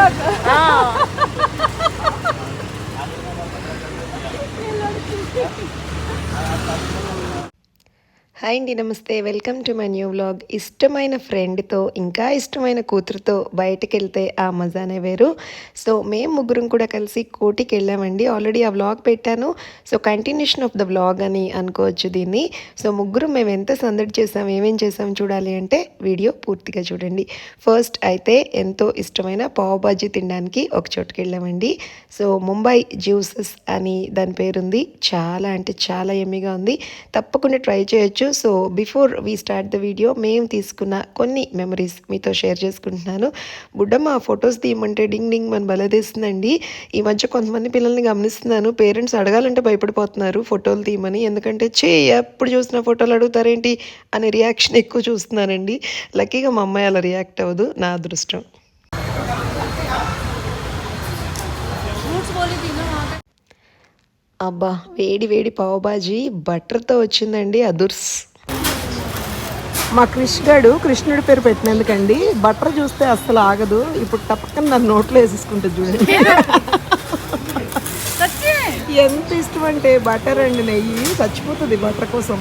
Oh. Hi అండి నమస్తే. Welcome to my new vlog. ఇష్టమైన ఫ్రెండ్తో ఇంకా ఇష్టమైన కూతురుతో బయటకు వెళ్తే ఆ మజానే వేరు. సో మేము ముగ్గురం కూడా కలిసి కోటికి వెళ్ళామండి ఆల్రెడీ ఆ వ్లాగ్ పెట్టాను. So continuation of the vlog అని అనుకోవచ్చు దీన్ని. సో ముగ్గురం మేము ఎంత సందడి చేసాం ఏమేం చేసాం చూడాలి అంటే వీడియో పూర్తిగా చూడండి. ఫస్ట్ అయితే ఎంతో ఇష్టమైన పావుబాజీ తినడానికి ఒక చోటుకి వెళ్ళామండి సో ముంబై జ్యూసెస్ అని దాని పేరుంది. చాలా అంటే చాలా ఎమ్మిగా ఉంది. తప్పకుండా ట్రై చేయొచ్చు. So before we start the video మేము తీసుకున్న కొన్ని మెమరీస్ మీతో షేర్ చేసుకుంటున్నాను. బుడ్డమ్మ ఫొటోస్ తీయమంటే డింగ్ డింగ్ మన బలదేస్తుందండి ఈ మధ్య కొంతమంది పిల్లల్ని గమనిస్తున్నాను. పేరెంట్స్ అడగాలంటే భయపడిపోతున్నారు ఫోటోలు తీయమని. ఎందుకంటే చే ఎప్పుడు చూసిన ఫోటోలు అడుగుతారేంటి? అనే రియాక్షన్ ఎక్కువ చూస్తున్నానండి. లక్కీగా మా అమ్మాయి అలా రియాక్ట్ అవ్వదు నా అదృష్టం. అబ్బా వేడి వేడి పావుబాజీ బటర్తో వచ్చిందండి అదుర్స్. మా కృష్ణుడు కృష్ణుడి పేరు పెట్టినందుకండి. బటర్ చూస్తే అస్సలు ఆగదు. ఇప్పుడు తప్పకుండా నన్ను నోట్లో వేసేసుకుంటుంది చూడండి. ఎంత ఇష్టం అంటే బటర్ అండి నెయ్యి. చచ్చిపోతుంది బటర్ కోసం.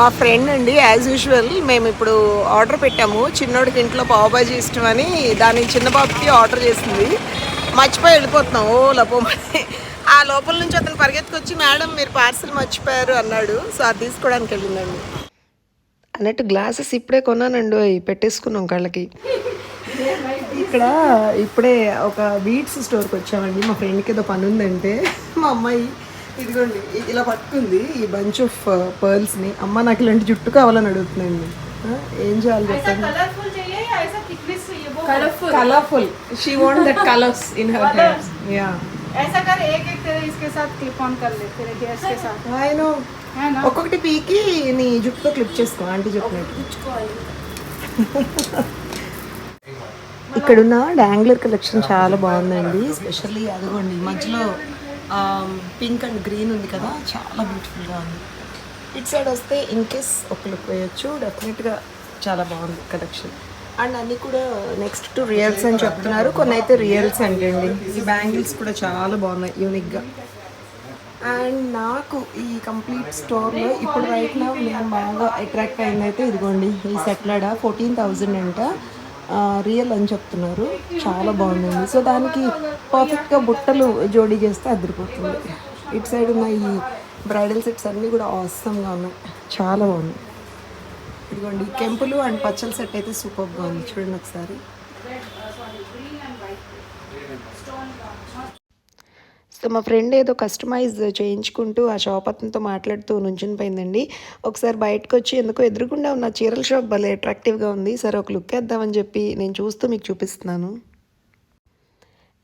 మా ఫ్రెండ్ అండి యాజ్ యూజువల్ మేము ఇప్పుడు ఆర్డర్ పెట్టాము. చిన్నోడికి ఇంట్లో పావుబాజీ ఇష్టం అని దాని చిన్న బాబుకి ఆర్డర్ చేసింది. మర్చిపోయి వెళ్ళిపోతున్నాం. ఓ లపోమని ఆ లోపల నుంచి అతను పరిగెత్తుకొచ్చి మేడం మీరు పార్సిల్ మర్చిపోయారు అన్నాడు. సో అది తీసుకోవడానికి వెళ్ళిందండి. అన్నట్టు గ్లాసెస్ ఇప్పుడే కొన్నానండి. అవి పెట్టేసుకున్నాం కళ్ళకి. ఇక్కడ ఇప్పుడే ఒక బీట్స్ స్టోర్కి వచ్చామండి. మా ఫ్రెండ్కి ఏదో పని ఉందంటే మా అమ్మాయి ఇదిగోండి ఇది ఇలా పట్టుకుంది ఈ బంచ్ ఆఫ్ పర్ల్స్ని. అమ్మ నాకు ఇలాంటి జుట్టు కావాలని అడుగుతుందండి. ఏం చేయాలి చెప్పండి कलरफुल चाहिए या ऐसा थिकनेस चाहिए वो colourful colourful she want that colours in her hair yeah ऐसा कर एक एक तेरे इसके साथ क्लिप ऑन कर ले तेरे हेयर्स के साथ ఆయన है ना ఒక్కొక్కటి పీకి నీ జుట్టుతో క్లిప్ చేసుకో ఆంటీ చెప్పినట్టు ఇక్కడున్న డాంగ్లర్ కలెక్షన్ చాలా బాగుందండి ఎస్పెషల్లీ అదిగోండి మధ్యలో పింక్ అండ్ గ్రీన్ ఉంది కదా చాలా బ్యూటిఫుల్గా ఉంది ఇటు సైడ్ వస్తే ఇన్ కేస్ ఒక లుక్ వేయొచ్చు డెఫినెట్గా చాలా బాగుంది కలెక్షన్ అండ్ అన్నీ కూడా నెక్స్ట్ టు రియల్స్ అని చెప్తున్నారు. కొన్ని అయితే రియల్స్ అంటండి ఈ బ్యాంగిల్స్ కూడా చాలా బాగున్నాయి యూనిక్గా అండ్ నాకు ఈ కంప్లీట్ స్టోర్లో ఇప్పుడు రైట్ నా నేను బాగా అట్రాక్ట్ అయిందైతే ఇదిగోండి ఈ సెట్లాడా ఫోర్టీన్ థౌజండ్ అంట. రియల్ అని చెప్తున్నారు. చాలా బాగుందండి సో దానికి పర్ఫెక్ట్గా బుట్టలు జోడీ చేస్తే అదిరిపోతుంది ఇటు సైడ్ ఉన్న ఈ బ్రైడల్ సెట్స్ అన్నీ కూడా అవసరంగా ఉన్నాయి. చాలా బాగున్నాయి ఇదిగోండి కెంపులు అండ్ పచ్చల సెట్ అయితే సూపర్గా ఉంది. చూడండి ఒకసారి. సో మా ఫ్రెండ్ ఏదో కస్టమైజ్ చేయించుకుంటూ ఆ షాప్ అతనితో మాట్లాడుతూ నుంచుని పోయిందండి ఒకసారి బయటకు వచ్చి ఎందుకో ఎదురుకుండా ఉన్న చీరల షాప్ భలే అట్రాక్టివ్గా ఉంది. సరే ఒక లుక్ వేద్దామని చెప్పి నేను చూస్తూ మీకు చూపిస్తున్నాను.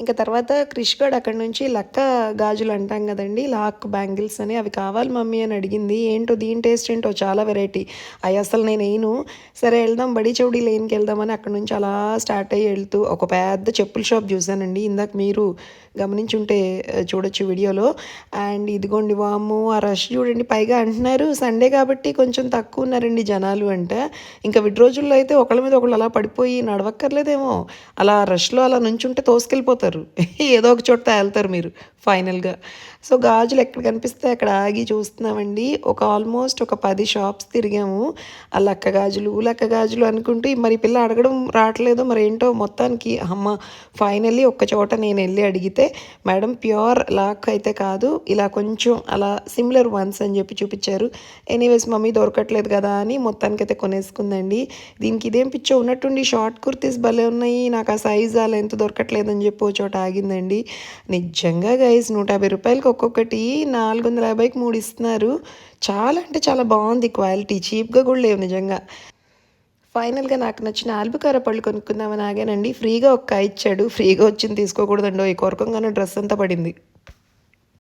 ఇంకా తర్వాత క్రిష్ గడ్ అక్కడ నుంచి లక్క గాజులు అంటాం కదండి లాక్ బ్యాంగిల్స్ అని అవి కావాలి మమ్మీ అని అడిగింది. ఏంటో దీని టేస్ట్ ఏంటో చాలా వెరైటీ. అవి అసలు నేను వేయను సరే వెళ్దాం బడి చౌడీ లేన్కి వెళ్దామని అక్కడ నుంచి అలా స్టార్ట్ అయ్యి వెళ్తూ ఒక పెద్ద చెప్పుల షాప్ చూశానండి. ఇందాక మీరు గమనించుంటే చూడొచ్చు వీడియోలో. అండ్ ఇదిగోండి వాము ఆ రష్ చూడండి. పైగా అంటున్నారు సండే కాబట్టి కొంచెం తక్కువ ఉన్నారండి జనాలు అంట. ఇంకా విడి రోజుల్లో అయితే ఒకళ్ళ మీద ఒకళ్ళు అలా పడిపోయి నడవక్కర్లేదేమో. అలా రష్లో అలా నుంచుంటే తోసుకెళ్ళిపోతారు. ఏదో ఒక చోట వెళ్తారు మీరు. ఫైనల్గా. సో గాజులు ఎక్కడ కనిపిస్తే అక్కడ ఆగి చూస్తున్నామండి. ఒక ఆల్మోస్ట్ ఒక పది షాప్స్ తిరిగాము. ఆ లక్క గాజులు లక్క గాజులు అనుకుంటూ మరి పిల్ల అడగడం రావట్లేదు మరి ఏంటో మొత్తానికి అమ్మ ఫైనల్లీ ఒక్క చోట నేను వెళ్ళి అడిగితే మేడం ప్యూర్ లాక్ అయితే కాదు ఇలా కొంచెం అలా సిమిలర్ వన్స్ అని చెప్పి చూపించారు. ఎనీవేస్ మమ్మీ దొరకట్లేదు కదా అని మొత్తానికి అయితే కొనేసుకుందండి. దీనికి ఇదేం పిచ్చో ఉన్నట్టుండి షార్ట్ కుర్తీస్ భలే ఉన్నాయి నాకు ఆ సైజ్ ఆ లెంత్ దొరకట్లేదు అని చెప్పి ఓ చోట ఆగిందండి. నిజంగా గైజ్ నూట యాభై రూపాయలకి ఒక్కొక్కటి నాలుగు వందల యాభైకి మూడు ఇస్తున్నారు. చాలా అంటే చాలా బాగుంది. క్వాలిటీ చీప్గా కూడా లేవు నిజంగా. ఫైనల్గా నాకు నచ్చిన ఆల్బుకార పళ్ళు కొనుక్కుందామని ఆగానండి. ఫ్రీగా ఒక్క ఇచ్చాడు. ఫ్రీగా వచ్చింది తీసుకోకూడదండో ఈ కొరకంగానే డ్రెస్ అంతా పడింది.